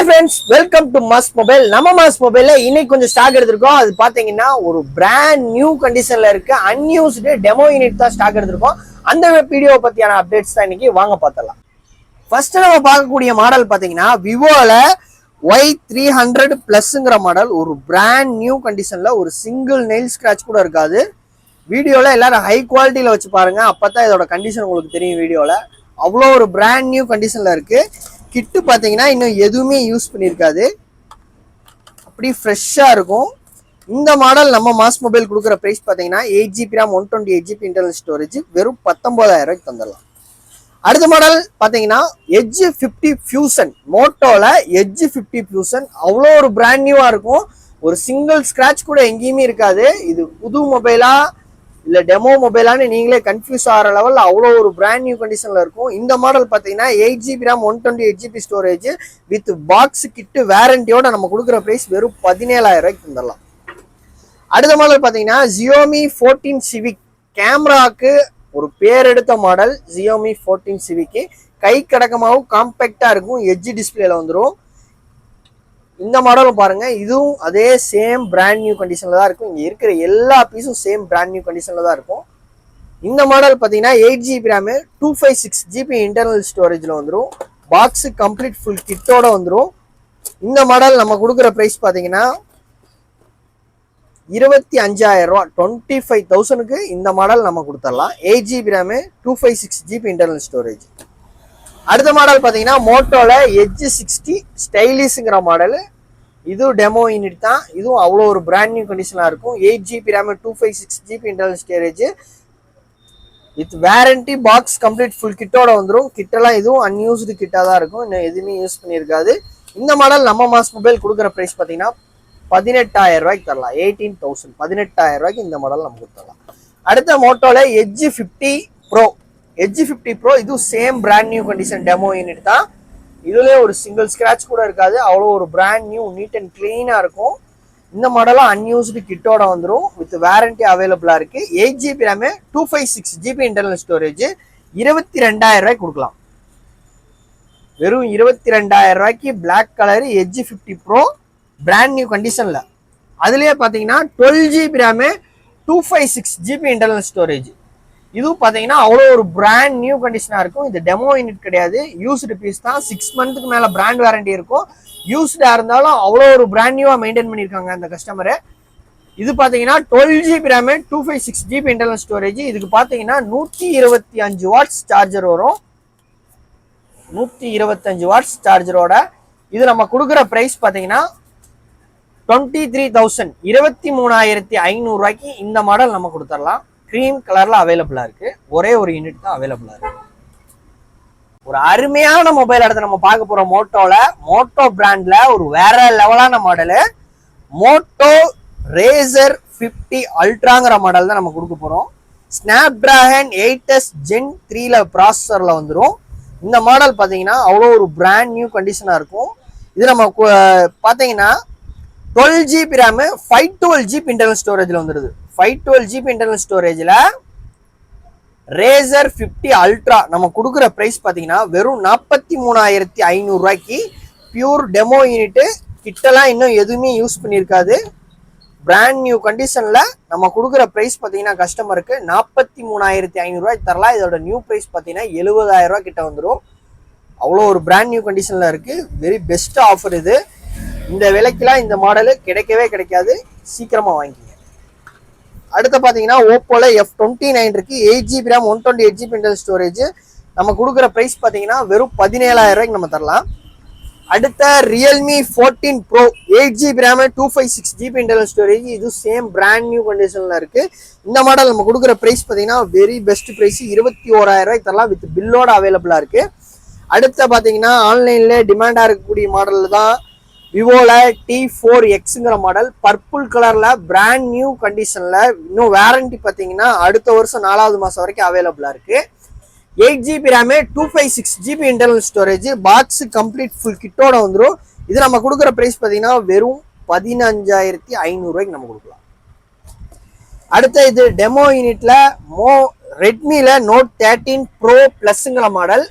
Hi friends welcome to mass mobile நம்ம mass மொபைல்ல இன்னைக்கு கொஞ்சம் ஸ்டாக் எடுத்திருக்கோம். அது பாத்தீங்கன்னா ஒரு பிராண்ட் நியூ கண்டிஷன்ல இருக்க அன்யூஸ்டு டெமோ யூனிட் தான் ஸ்டாக் எடுத்திருக்கோம். அந்த வீடியோ பத்தியான அப்டேட்ஸ் தான் இன்னைக்கு வாங்க பார்த்தலாம் ஃபர்ஸ்ட் நம்ம பார்க்கக்கூடிய மாடல் பாத்தீங்கன்னா விவோல ஒய் த்ரீ ஹண்ட்ரட் பிளஸ்ங்கிற மாடல் ஒரு பிராண்ட் நியூ கண்டிஷன்ல ஒரு சிங்கிள் நெயில் ஸ்கிராச் கூட இருக்காது. வீடியோல எல்லாரும் ஹை குவாலிட்டியில வச்சு பாருங்க. அப்பதான் இதோட கண்டிஷன் உங்களுக்கு தெரியும் வீடியோல அவ்வளோ ஒரு பிராண்ட் நியூ கண்டிஷன்ல இருக்கு. கிட்டு பார்த்தீங்கன்னா இன்னும் எதுவுமே யூஸ் பண்ணியிருக்காது அப்படி ஃப்ரெஷ்ஷாக இருக்கும். இந்த மாடல் நம்ம மாஸ் மொபைல் கொடுக்குற ப்ரைஸ் பார்த்தீங்கன்னா eight GB RAM one twenty eight GB internal storage வெறும் பத்தொம்போதாயிரம் ரூபாய்க்கு தந்துடலாம். அடுத்த மாடல் பார்த்தீங்கன்னா எஜ்ஜு ஃபிஃப்டி ஃபியூசன் மோட்டோவில் எஜ்ஜு ஃபிஃப்டி ஃபியூசன் அவ்வளோ ஒரு பிராண்ட் நியூவாக இருக்கும். ஒரு சிங்கிள் ஸ்க்ராட்ச் கூட எங்கேயுமே இருக்காது. இது புது மொபைலாக இல்லை டெமோ மொபைலானு நீங்களே கன்ஃபியூஸ் ஆகிற லெவலில் அவ்வளோ ஒரு பிராண்ட் நியூ கண்டிஷனில் இருக்கும். இந்த மாடல் பார்த்தீங்கன்னா eight GB RAM one twenty eight GB storage with box கிட்டு வேரண்டியோட நம்ம கொடுக்குற ப்ரைஸ் வெறும் பதினேழாயிரம் ரூபாய்க்கு தந்துடலாம். அடுத்த மாடல் பார்த்தீங்கன்னா ஜியோமி ஃபோர்டீன் சிவிக் கேமராக்கு ஒரு பேர் எடுத்த மாடல் ஜியோமி ஃபோர்டீன் சிவிக்கு கை கடக்கமாகவும் காம்பேக்டாக இருக்கும். எஜ்ஜி டிஸ்பிளேல வந்துடும் இந்த மாடலும் பாருங்க. இதுவும் அதே சேம் பிராண்ட் நியூ கண்டிஷன்ல தான் இருக்கும். இங்கே இருக்கிற எல்லா பீஸும் சேம் பிராண்ட் நியூ கண்டிஷன்ல தான் இருக்கும். இந்த மாடல் பார்த்தீங்கன்னா eight GB RAM two five six GB internal ஸ்டோரேஜில் வந்துடும் பாக்ஸு கம்ப்ளீட் ஃபுல் கிட்டோட வந்துடும் இந்த மாடல் நம்ம கொடுக்குற ப்ரைஸ் பார்த்தீங்கன்னா இருபத்தி அஞ்சாயிரம் ரூபா டுவெண்ட்டி ஃபைவ் தௌசண்ட்க்கு இந்த மாடல் நம்ம கொடுத்துடலாம் eight GB RAM two five six GB internal storage அடுத்த மாடல் பார்த்தீங்கன்னா மோட்டோல எஜ்ஜு சிக்ஸ்டி ஸ்டைலிஷுங்கிற மாடல் இதுவும் டெமோ யூனிட் தான். இதுவும் அவ்வளோ ஒரு பிராண்ட் நியூ கண்டிஷனாக இருக்கும். Eight GB RAM two five six GB internal storage with warranty box complete full கிட்டோட வந்துடும் கிட்டெல்லாம் இதுவும் அன்யூஸ்டு கிட்டாக தான் இருக்கும். இன்னும் எதுவுமே யூஸ் பண்ணியிருக்காது இந்த மாடல் நம்ம மாஸ் மொபைல் கொடுக்குற ப்ரைஸ் பார்த்தீங்கன்னா பதினெட்டாயிரம் ரூபாய்க்கு தரலாம். எயிட்டீன் தௌசண்ட் பதினெட்டாயிரம் ரூபாய்க்கு இந்த மாடல் நம்ம கொடுத்துடலாம். அடுத்த மோட்டோவில் edge fifty pro fifty pro இதுவும் same brand new condition demo unit தான். இதுலேயே ஒரு சிங்கிள் ஸ்க்ராட்ச் கூட இருக்காது. அவ்வளோ ஒரு பிராண்ட் நியூ நீட் அண்ட் க்ளீனாக இருக்கும். இந்த மாடலும் அன்யூஸ்டு கிட்டோட வந்துடும் வித் வேரண்டி அவைலபிளாக இருக்குது eight GB rami two five six GB internal storage இருபத்தி ரெண்டாயிரம் ரூபாய்க்கு கொடுக்கலாம். வெறும் இருபத்தி ரெண்டாயிரம் ரூபாய்க்கு black colour edge fifty pro brand new கண்டிஷனில் அதுலேயே பார்த்தீங்கன்னா twelve GB RAM two five six GB internal storage இதுவும் பார்த்தீங்கன்னா அவ்வளோ ஒரு பிராண்ட் நியூ கண்டிஷனாக இருக்கும். இது டெமோ யூனிட் கிடையாது. யூஸ்டு பீஸ் தான். சிக்ஸ் மந்த்துக்கு மேலே பிராண்ட் வாரண்டி இருக்கும். யூஸ்டாக இருந்தாலும் அவ்வளோ ஒரு பிராண்ட் நியூவாக மெயின்டைன் பண்ணியிருக்காங்க அந்த கஸ்டமரு இது பார்த்தீங்கன்னா twelve GB RAM two five six GB internal storage இதுக்கு பார்த்தீங்கன்னா நூற்றி இருபத்தி அஞ்சு வாட்ஸ் சார்ஜர் வரும். நூற்றி இருபத்தஞ்சு வாட்ஸ் சார்ஜரோட இது நம்ம கொடுக்குற ப்ரைஸ் பார்த்தீங்கன்னா டுவெண்ட்டி த்ரீ தௌசண்ட் இருபத்தி மூணாயிரத்தி ஐநூறுரூவாய்க்கு இந்த மாடல் நம்ம கொடுத்துடலாம் க்ரீம் கலர்ல அவைலபிளா இருக்கு. ஒரே ஒரு யூனிட் தான் அவைலபிளா இருக்கு. ஒரு அருமையான மொபைல் எடுத்து நம்ம பார்க்க போகிறோம் மோட்டோல மோட்டோ பிராண்ட்ல ஒரு வேற லெவலான மாடலு மோட்டோ ரேசர் ஃபிஃப்டி அல்ட்ராங்கிற மாடல் தான் நம்ம கொடுக்க போறோம். Snapdragon eight S gen த்ரீல ப்ராசஸர்ல வந்துடும் இந்த மாடல் பார்த்தீங்கன்னா அவ்வளோ ஒரு பிராண்ட் நியூ கண்டிஷனாக இருக்கும். இது நம்ம பார்த்தீங்கன்னா twelve GB RAM five twelve GB internal ஸ்டோரேஜில் வந்துடுது ஃபைவ் டுவெல் ஜிபி இன்டர்னல் ஸ்டோரேஜில் ரேசர் ஃபிஃப்டி அல்ட்ரா நம்ம கொடுக்குற ப்ரைஸ் பார்த்தீங்கன்னா வெறும் நாற்பத்தி மூணாயிரத்தி ஐநூறுரூவாய்க்கு பியூர் டெமோ யூனிட்டு கிட்டலாம் இன்னும் எதுவுமே யூஸ் பண்ணியிருக்காது. பிராண்ட் நியூ கண்டிஷனில் நம்ம கொடுக்குற ப்ரைஸ் பார்த்தீங்கன்னா கஸ்டமருக்கு நாற்பத்தி மூணாயிரத்தி ஐநூறுரூவாய்க்கு தரலாம். இதோட நியூ ப்ரைஸ் பார்த்தீங்கன்னா எழுபதாயிரரூவா கிட்ட வந்துடும் அவ்வளோ ஒரு பிராண்ட் நியூ கண்டிஷனில் இருக்குது வெரி பெஸ்ட் ஆஃபர் இது. இந்த விலைக்கெல்லாம் இந்த மாடலு கிடைக்கவே கிடைக்காது. சீக்கிரமாக வாங்கிக்கங்க. அடுத்து பார்த்தீங்கன்னா ஓப்போல எஃப் டுவெண்ட்டி நைன் இருக்குது eight GB RAM one twenty eight GB inter storage நம்ம கொடுக்குற ப்ரைஸ் பார்த்தீங்கன்னா வெறும் பதினேழாயிரம் ரூபாய்க்கு நம்ம தரலாம். அடுத்த Realme fourteen pro eight GB RAM two five six GB internal storage இது சேம் பிராண்ட் நியூ கண்டிஷனில் இருக்குது இந்த மாடல் நம்ம கொடுக்குற ப்ரைஸ் பார்த்தீங்கன்னா வெரி பெஸ்ட் ப்ரைஸ் இருபத்தி ஓராயிரம் ரூபாய்க்கு தரலாம். வித் பில்லோட அவைலபிளாக இருக்குது அடுத்த பார்த்தீங்கன்னா ஆன்லைனில் டிமாண்டாக இருக்கக்கூடிய மாடலில் தான் விவோல டி ஃபோர் எக்ஸுங்கிற மாடல் பர்பிள் கலர்ல பிராண்ட் நியூ கண்டிஷன்ல இன்னும் வேரண்டி பார்த்தீங்கன்னா அடுத்த வருஷம் நாலாவது மாசம் வரைக்கும் அவைலபிளா இருக்கு. Eight GB rami two five six GB internal storage box complete full கிட்டோட வந்துடும் இது நம்ம கொடுக்குற ப்ரைஸ் பார்த்தீங்கன்னா வெறும் பதினஞ்சாயிரத்தி ஐநூறுரூவாய்க்கு நம்ம கொடுக்கலாம். அடுத்த இது டெமோ யூனிட்ல மோ ரெட்மியில் நோட் தேர்ட்டீன் ப்ரோ ப்ளஸ்ஸுங்கிற model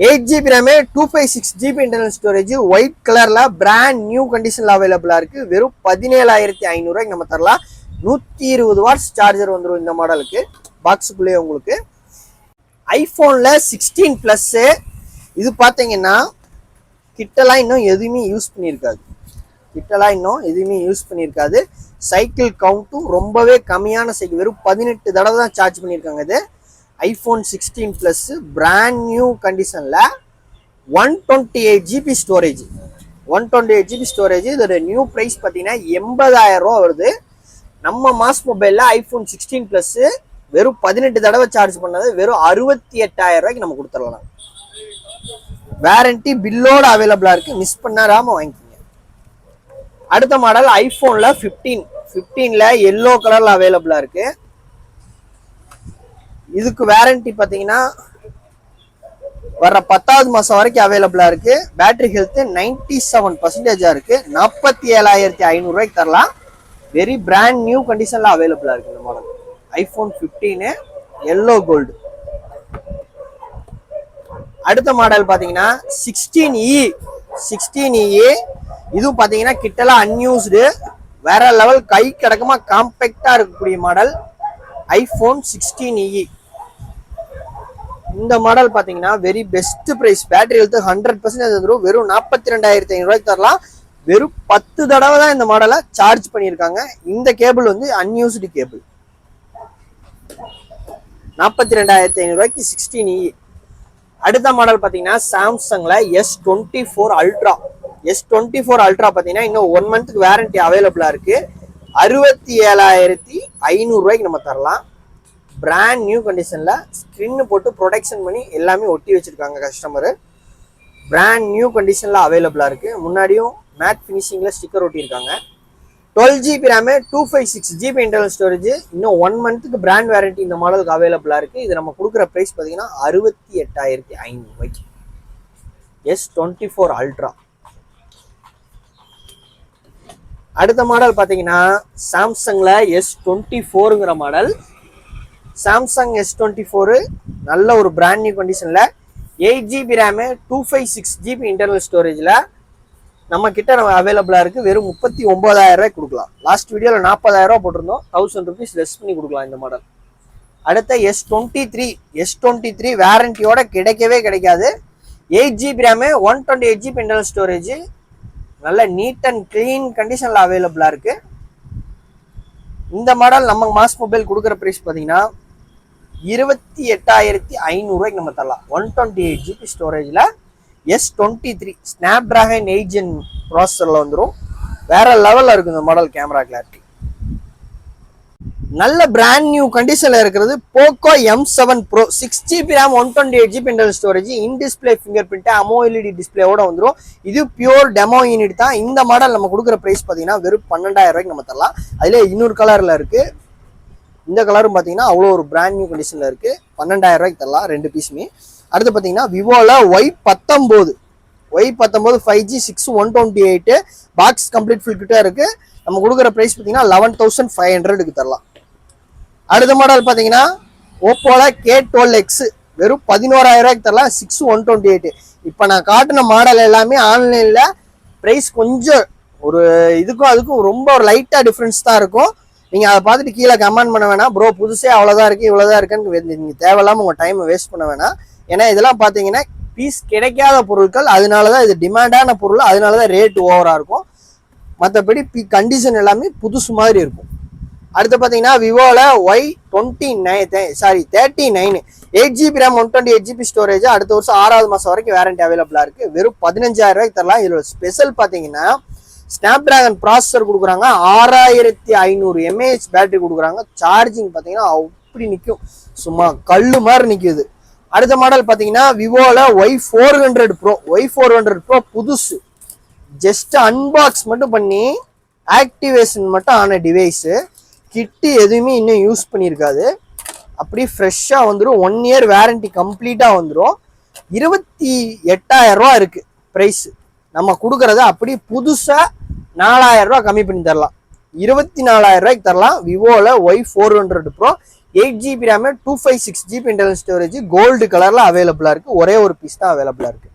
eight GB rami two five six GB internal storage white கலர்ல பிராண்ட் நியூ கண்டிஷன்ல அவைலபிளா இருக்கு. வெறும் பதினேழாயிரத்தி ஐநூறுரூவாய்க்கு நம்ம தரலாம். நூற்றி இருபது வாட்ஸ் சார்ஜர் வந்துடும் இந்த மாடலுக்கு பாக்ஸுக்குள்ளேயே உங்களுக்கு. ஐஃபோனில் சிக்ஸ்டீன் ப்ளஸ்ஸு இது பார்த்தீங்கன்னா கிட்டலாம் இன்னும் எதுவுமே யூஸ் பண்ணியிருக்காது. கிட்டலாம் இன்னும் எதுவுமே யூஸ் பண்ணியிருக்காது. சைக்கிள் கவுண்ட்டும் ரொம்பவே கம்மியான சைக்கிள் வெறும் பதினெட்டு தடவை தான் சார்ஜ் பண்ணியிருக்காங்க இது. IPhone sixteen plus brand new கண்டிஷனில் one twenty eight GB storage one twenty eight GB storage இதோட நியூ ப்ரைஸ் பார்த்தீங்கன்னா எண்பதாயிரம் ரூபா வருது. நம்ம மாஸ் மொபைலில் ஐஃபோன் சிக்ஸ்டீன் ப்ளஸ்ஸு வெறும் பதினெட்டு தடவை சார்ஜ் பண்ணது வெறும் அறுபத்தி எட்டாயிரம் ரூபாய்க்கு நம்ம கொடுத்துடலாம். வேரண்டி பில்லோட அவைலபிளாக இருக்குது மிஸ் பண்ணாராம வாங்கிக்கோங்க. அடுத்த மாடல் ஐஃபோனில் ஃபிஃப்டீன் ஃபிஃப்டீனில் எல்லோ கலரில் அவைலபிளாக இருக்குது இதுக்கு வேரண்டி பார்த்தீங்கன்னா வர்ற பத்தாவது மாதம் வரைக்கும் அவைலபிளாக இருக்குது பேட்டரி ஹெல்த்து நைன்டி செவன் பர்சன்டேஜாக இருக்குது நாற்பத்தி ஏழாயிரத்தி ஐநூறுரூவாய்க்கு தரலாம். வெரி பிராண்ட் நியூ கண்டிஷனில் அவைலபிளாக இருக்குது இந்த model iPhone fifteen yellow gold அடுத்த மாடல் பார்த்தீங்கன்னா சிக்ஸ்டீன் இ சிக்ஸ்டீன் இ இதுவும் பார்த்தீங்கன்னா கிட்டலாம் அன்யூஸ்டு வேற லெவல் கை கிடக்கமாக காம்பேக்டாக இருக்கக்கூடிய மாடல் ஐஃபோன் சிக்ஸ்டீன் இ இந்த மாடல் பார்த்தீங்கன்னா very best price battery health hundred percentage வந்துடும் வெறும் நாற்பத்தி ரெண்டாயிரத்தி ஐநூறுவாய்க்கு தரலாம். வெறும் பத்து தடவை தான் இந்த மாடலை சார்ஜ் பண்ணியிருக்காங்க. இந்த கேபிள் வந்து அன்யூஸ்டு கேபிள் நாற்பத்தி ரெண்டாயிரத்தி ஐநூறுரூவாய்க்கு சிக்ஸ்டீன் இ e. அடுத்த மாடல் பார்த்தீங்கன்னா சாம்சங்கில் S twenty four ultra S twenty four ultra பார்த்தீங்கன்னா இன்னும் ஒன் மந்த்துக்கு வேரண்டி அவைலபிளாக இருக்குது அறுபத்தி ஏழாயிரத்தி ஐநூறுரூவாய்க்கு நம்ம தரலாம். பிராண்ட் நியூ கண்டிஷனில் ஸ்க்ரீன் போட்டு ப்ரொடெக்ஷன் பண்ணி எல்லாமே ஒட்டி வச்சுருக்காங்க கஸ்டமரு பிராண்ட் நியூ கண்டிஷனில் அவைலபிளாக இருக்குது முன்னாடியும் மேட் ஃபினிஷிங்கில் sticker ஒட்டியிருக்காங்க. Twelve GB RAM two five six GB internal storage இன்னும் ஒன் மந்த்துக்கு பிராண்ட் வேரண்டி இந்த மாடலுக்கு அவைலபிளாக இருக்குது இது நம்ம கொடுக்குற ப்ரைஸ் பார்த்தீங்கன்னா அறுபத்தி எட்டாயிரத்தி ஐநூறுபாய்க்கு எஸ் டுவெண்ட்டி ஃபோர் அல்ட்ரா அடுத்த மாடல் பார்த்தீங்கன்னா சாம்சங்கில் S twenty ஃபோருங்கிற model Samsung S twenty four நல்ல ஒரு பிராண்ட் நியூ கண்டிஷனில் eight GB RAM two five six GB internal ஸ்டோரேஜில் நம்ம கிட்ட நம்ம அவைலபிளாக இருக்குது வெறும் முப்பத்தி ஒம்பதாயிரம் ரூபாய் கொடுக்கலாம். லாஸ்ட் வீடியோவில் நாற்பதாயிரம் போட்டிருந்தோம். தௌசண்ட் ருபீஸ் லெஸ் பண்ணி கொடுக்கலாம் இந்த மாடல் அடுத்த S twenty three S twenty three வேரண்டியோட கிடைக்கவே கிடைக்காது. Eight GB RAM one twenty eight GB internal storage நல்ல நீட் அண்ட் க்ளீன் கண்டிஷனில் அவைலபிளாக இருக்குது இந்த மாடல் நம்ம மாஸ் மொபைல் கொடுக்குற ப்ரைஸ் பார்த்தீங்கன்னா இருபத்தி எட்டாயிரத்தி ஐநூறுரூவாய்க்கு நம்ம தரலாம். One twenty eight GB ஸ்டோரேஜில் S twenty three Snapdragon eight gen ப்ராசஸரில் வந்துடும் வேற லெவலில் இருக்கும் இந்த மாடல் கேமரா கிளாரிட்டி நல்ல பிராண்ட் நியூ கண்டிஷனில் இருக்கிறது Poco M seven pro six GB RAM one twenty eight GB inter storage in display fingerprint AMOLED டிஸ்பிளேவோட வந்துடும் இது பியூர் டெமோ யூனிட் தான். இந்த மாடல் நம்ம கொடுக்குற ப்ரைஸ் பார்த்தீங்கன்னா வெறும் பன்னெண்டாயிரம் ரூபாய்க்கு நம்ம தரலாம். அதிலே இன்னொரு கலரில் இருக்குது இந்த கலரும் பார்த்தீங்கன்னா அவ்வளோ ஒரு பிராண்ட் நியூ கண்டிஷனில் இருக்குது பன்னெண்டாயிரம் ரூபாய்க்கு தரலாம் ரெண்டு பீஸுமே அடுத்து பார்த்தீங்கன்னா விவோவில் ஒய் பத்தொம்போது ஒய் பத்தொம்போது five G six one twenty eight box complete full கிட்டே இருக்குது நம்ம கொடுக்குற ப்ரைஸ் பார்த்தீங்கன்னா லெவன் தௌசண்ட் ஃபைவ் ஹண்ட்ரடுக்கு தரலாம். அடுத்த மாடல் பார்த்தீங்கன்னா ஓப்போல கே டுவெல் எக்ஸ் வெறும் பதினோராயிரம் ரூபாய்க்கு தரலாம். சிக்ஸ் ஒன் டுவெண்ட்டி எயிட்டு இப்போ நான் காட்டின மாடல் எல்லாமே ஆன்லைனில் ப்ரைஸ் கொஞ்சம் ஒரு இதுக்கும் அதுக்கும் ரொம்ப ஒரு லைட்டாக டிஃப்ரென்ஸ் தான் இருக்கும். நீங்கள் அதை பார்த்துட்டு கீழே கமெண்ட் பண்ண வேணாம். ப்ரோ புதுசே அவ்வளோதான் இருக்குது இவ்வளோதான் இருக்குன்னு நீங்கள் தேவையில்லாமல் உங்கள் டைமை வேஸ்ட் பண்ண வேணாம். ஏன்னா இதெல்லாம் பார்த்தீங்கன்னா பீஸ் கிடைக்காத பொருட்கள் அதனால தான் இது டிமாண்டான பொருள் அதனால தான் ரேட் ஓவராக இருக்கும். மற்றபடி பி கண்டிஷன் எல்லாமே புதுசு மாதிரி இருக்கும். அடுத்து பார்த்தீங்கன்னா விவோவில் Y twenty nine sorry thirty nine eight GB RAM one twenty eight GB storage அடுத்த வருஷம் ஆறாவது மாதம் வரைக்கும் வேரண்டி அவைலபிளாக இருக்குது வெறும் பதினஞ்சாயிரம் ரூபாய்க்கு தரலாம். இதில் ஸ்பெஷல் பார்த்தீங்கன்னா ஸ்னாப் டிராகன் ப்ராசஸர் கொடுக்குறாங்க. ஆறாயிரத்தி ஐநூறு எம்ஏஹெச் பேட்டரி கொடுக்குறாங்க. சார்ஜிங் பார்த்தீங்கன்னா அப்படி நிற்கும் சும்மா கல் மாதிரி நிற்குது அடுத்த மாடல் பார்த்தீங்கன்னா விவோவில் Y four hundred pro Y four hundred pro புதுசு. ஜஸ்ட் அன்பாக்ஸ் மட்டும் பண்ணி ஆக்டிவேஷன் மட்டும் ஆன டிவைஸு கிட்டு எதுவுமே இன்னும் யூஸ் பண்ணியிருக்காது. அப்படி ஃப்ரெஷ்ஷாக வந்துடும் ஒன் இயர் வேரண்டி கம்ப்ளீட்டாக வந்துடும் இருபத்தி எட்டாயிரம் ரூபா இருக்குது ப்ரைஸு நம்ம கொடுக்குறத அப்படியே புதுசாக நாலாயிரம் ரூபா கம்மி பண்ணி தரலாம். இருபத்தி நாலாயிரம் ரூபாய்க்கு தரலாம். விவோவில் Y four hundred pro eight GB RAM two five six GB internal storage gold கலரில் அவைலபிளாக இருக்குது ஒரே ஒரு பீஸ் தான் அவைலபிளாக இருக்குது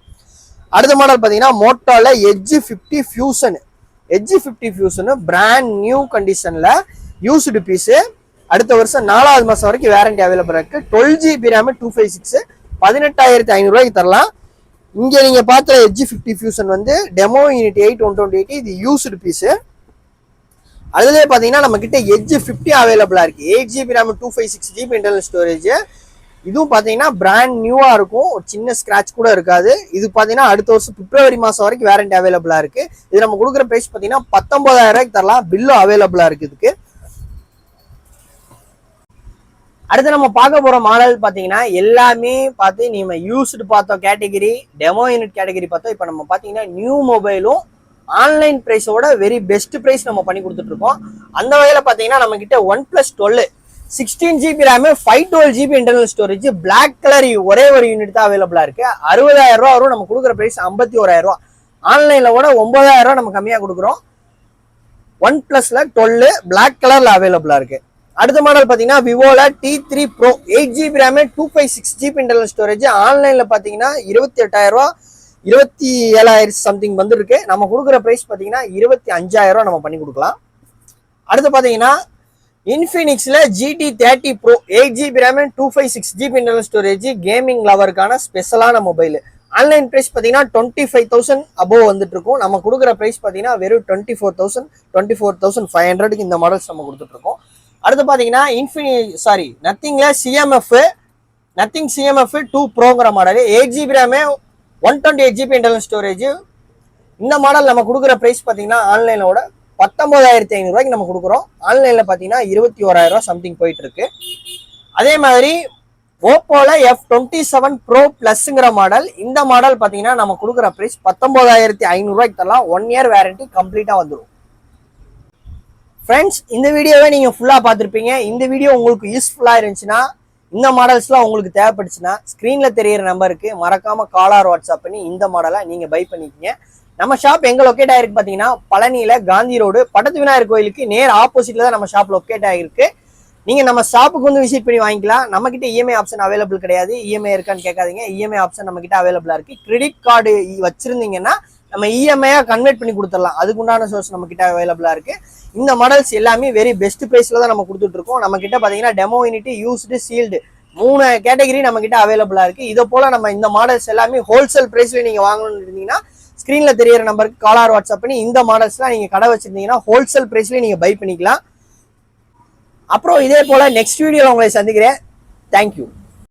அடுத்த மாடல் பார்த்தீங்கன்னா மோட்டோல edge fifty fusion edge fifty fusion brand new கண்டிஷனில் யூஸ்டு பீஸு அடுத்த வருஷம் நாலாவது மாதம் வரைக்கும் வேரண்டி அவைலபிளாக இருக்குது twelve GB RAM two five six பதினெட்டாயிரத்தி ஐநூறுரூவாய்க்கு தரலாம். இங்கே நீங்கள் பார்த்த எஜ்ஜி ஃபிஃப்டி ஃபியூசன் வந்து demo unit eight one twenty eight இது யூஸ்டு பீஸு அதுலேயே பார்த்தீங்கன்னா நம்ம கிட்ட எட்ஜ் ஃபிஃப்டி அவைலபிளாக இருக்குது eight GB RAM two five six GB internal storage இதுவும் பார்த்தீங்கன்னா பிராண்ட் நியூவாக இருக்கும். ஒரு சின்ன ஸ்க்ராட்ச் கூட இருக்காது. இது பார்த்தீங்கன்னா அடுத்த வருஷம் பிப்ரவரி மாதம் வரைக்கும் வேரண்டி அவைலபிளாக இருக்குது இது நம்ம கொடுக்குற ப்ரைஸ் பார்த்தீங்கன்னா பத்தொம்பதாயிரம் ரூபாய்க்கு தரலாம். பில்லும் அவைலபிளாக இருக்குது இதுக்கு. அடுத்து நம்ம பார்க்க போகிற மாடல் பார்த்தீங்கன்னா எல்லாமே பார்த்து நம்ம யூஸ்டு பார்த்தோம் கேட்டகிரி டெமோ யூனிட் கேட்டகிரி பார்த்தோம். இப்போ நம்ம பார்த்தீங்கன்னா நியூ மொபைலும் ஆன்லைன் ப்ரைஸோட வெரி பெஸ்ட் ப்ரைஸ் நம்ம பண்ணி கொடுத்துட்ருக்கோம் அந்த வகையில் பார்த்தீங்கன்னா நம்மக்கிட்ட OnePlus twelve sixteen GB RAM five twelve GB internal storage black colour ஒரே ஒரு யூனிட் தான் அவைலபிளாக இருக்குது அறுபதாயிரம் ரூபா வரும் நம்ம கொடுக்குற ப்ரைஸ் ஐம்பத்தி ஓராயிரம் ரூபா கூட ஒன்பதாயிரம் ரூபா நம்ம கம்மியாக கொடுக்குறோம். ஒன் ப்ளஸில் டுவெல் பிளாக் கலரில் அவைலபிளாக இருக்குது அடுத்த மாடல் பார்த்தீங்கன்னா விவோல T three pro eight GB RAM two five six GB internal storage ஆன்லைனில் பார்த்தீங்கன்னா இருபத்தி எட்டாயிரரூவா இருபத்தி ஏழாயிரம் சம்திங் வந்துருக்கு. நம்ம கொடுக்குற ப்ரைஸ் பார்த்தீங்கன்னா இருபத்தி அஞ்சாயிரம் நம்ம பண்ணி கொடுக்கலாம். அடுத்து பார்த்தீங்கன்னா இன்ஃபினிக்ஸில் GT thirty pro eight GB RAM two five six GB internal storage gaming லவருக்கான ஸ்பெஷலான மொபைல் ஆன்லைன் ப்ரைஸ் பார்த்தீங்கன்னா டுவெண்ட்டி ஃபைவ் தௌசண்ட் அபோவ் வந்துட்டு இருக்கும் நம்ம கொடுக்குற ப்ரைஸ் பார்த்தீங்கன்னா வெறும் twenty four thousand twenty four thousand five ஹண்ட்ரடுக்கு இந்த மாடல்ஸ் நம்ம கொடுத்துட்ருக்கோம் அடுத்து பார்த்தீங்கன்னா இன்ஃபினி சாரி நத்திங்கில் சிஎம்எஃப் நத்திங் சிஎம்எஃப் டூ ப்ரோங்கிற model eight GB rami one twenty eight GB internal storage இந்த மாடல் நம்ம கொடுக்குற ப்ரைஸ் பார்த்தீங்கன்னா ஆன்லைனோட பத்தொம்போதாயிரத்தி ஐநூறுரூவாய்க்கு நம்ம கொடுக்குறோம். ஆன்லைனில் பார்த்தீங்கன்னா இருபத்தி ஓராயிரம் ரூபா சம்திங் போயிட்டுருக்கு. அதே மாதிரி ஓப்போவில் எஃப் டுவெண்ட்டி செவன் ப்ரோ ப்ளஸ்ங்கிற மாடல் இந்த மாடல் பார்த்தீங்கன்னா நம்ம கொடுக்குற ப்ரைஸ் பத்தொம்போதாயிரத்தி ஐநூறுரூவாய்க்கு தரலாம். ஒன் இயர் வேரண்டி கம்ப்ளீட்டாக வந்துடும் ஃப்ரெண்ட்ஸ் இந்த வீடியோவை நீங்கள் ஃபுல்லாக பார்த்துருப்பீங்க. இந்த வீடியோ உங்களுக்கு யூஸ்ஃபுல்லாக இருந்துச்சுன்னா இந்த மாடல்ஸ்லாம் உங்களுக்கு தேவைப்பட்டுச்சுன்னா ஸ்க்ரீனில் தெரியிற நம்பருக்கு மறக்காமல் காலார் வாட்ஸ்அப் பண்ணி இந்த மாடலை நீங்கள் பை பண்ணிக்கிங்க. நம்ம ஷாப் எங்கே லொக்கேட் ஆகிருக்கு பார்த்தீங்கன்னா பழனியில் காந்தி ரோடு பட்டத்து விநாயகர் கோயிலுக்கு நேர் ஆப்போசிட்டில் தான் நம்ம ஷாப் லொக்கேட் ஆகிருக்கு நீங்கள் நம்ம ஷாப்புக்கு வந்து விசிட் பண்ணி வாங்கிக்கலாம். நம்மக்கிட்ட இஎம்ஐ ஆப்ஷன் அவைலபிள் கிடையாது. இஎம்ஐ இருக்கான்னு கேட்காதீங்க. இஎம்ஐ ஆப்ஷன் நம்மக்கிட்ட அவைலபிளாக இருக்குது கிரெடிட் கார்டு வச்சுருந்தீங்கன்னா நம்ம இஎம்ஐயா கன்வெர்ட் பண்ணி கொடுத்துடலாம். அதுக்குண்டான சோர்ஸ் நம்ம கிட்ட அவைலபிளா இருக்கு. இந்த மாடல்ஸ் எல்லாமே வெரி பெஸ்ட் பிரைஸ்ல தான் நம்ம கொடுத்துட்டு இருக்கோம். நம்ம கிட்ட பாத்தீங்கன்னா டெமோ யூனிட் யூஸ்டு சீல்டு மூணு கேட்டகரி நம்ம கிட்ட அவைலபிளா இருக்கு. இதை போல நம்ம இந்த மாடல்ஸ் எல்லாமே ஹோல்சேல் பிரைஸ்ல நீங்க வாங்கணும்னு இருந்தீங்கன்னா ஸ்க்ரீன்ல தெரியற நம்பருக்கு காலார் வாட்ஸ்அப் பண்ணி இந்த மாடல்ஸ்லாம் நீங்க கடை வச்சிருந்தீங்கன்னா ஹோல்சேல் பிரைஸ்ல நீங்க பை பண்ணிக்கலாம். அப்புறம் இதே போல நெக்ஸ்ட் வீடியோவில் உங்களை சந்திக்கிறேன். தேங்க்யூ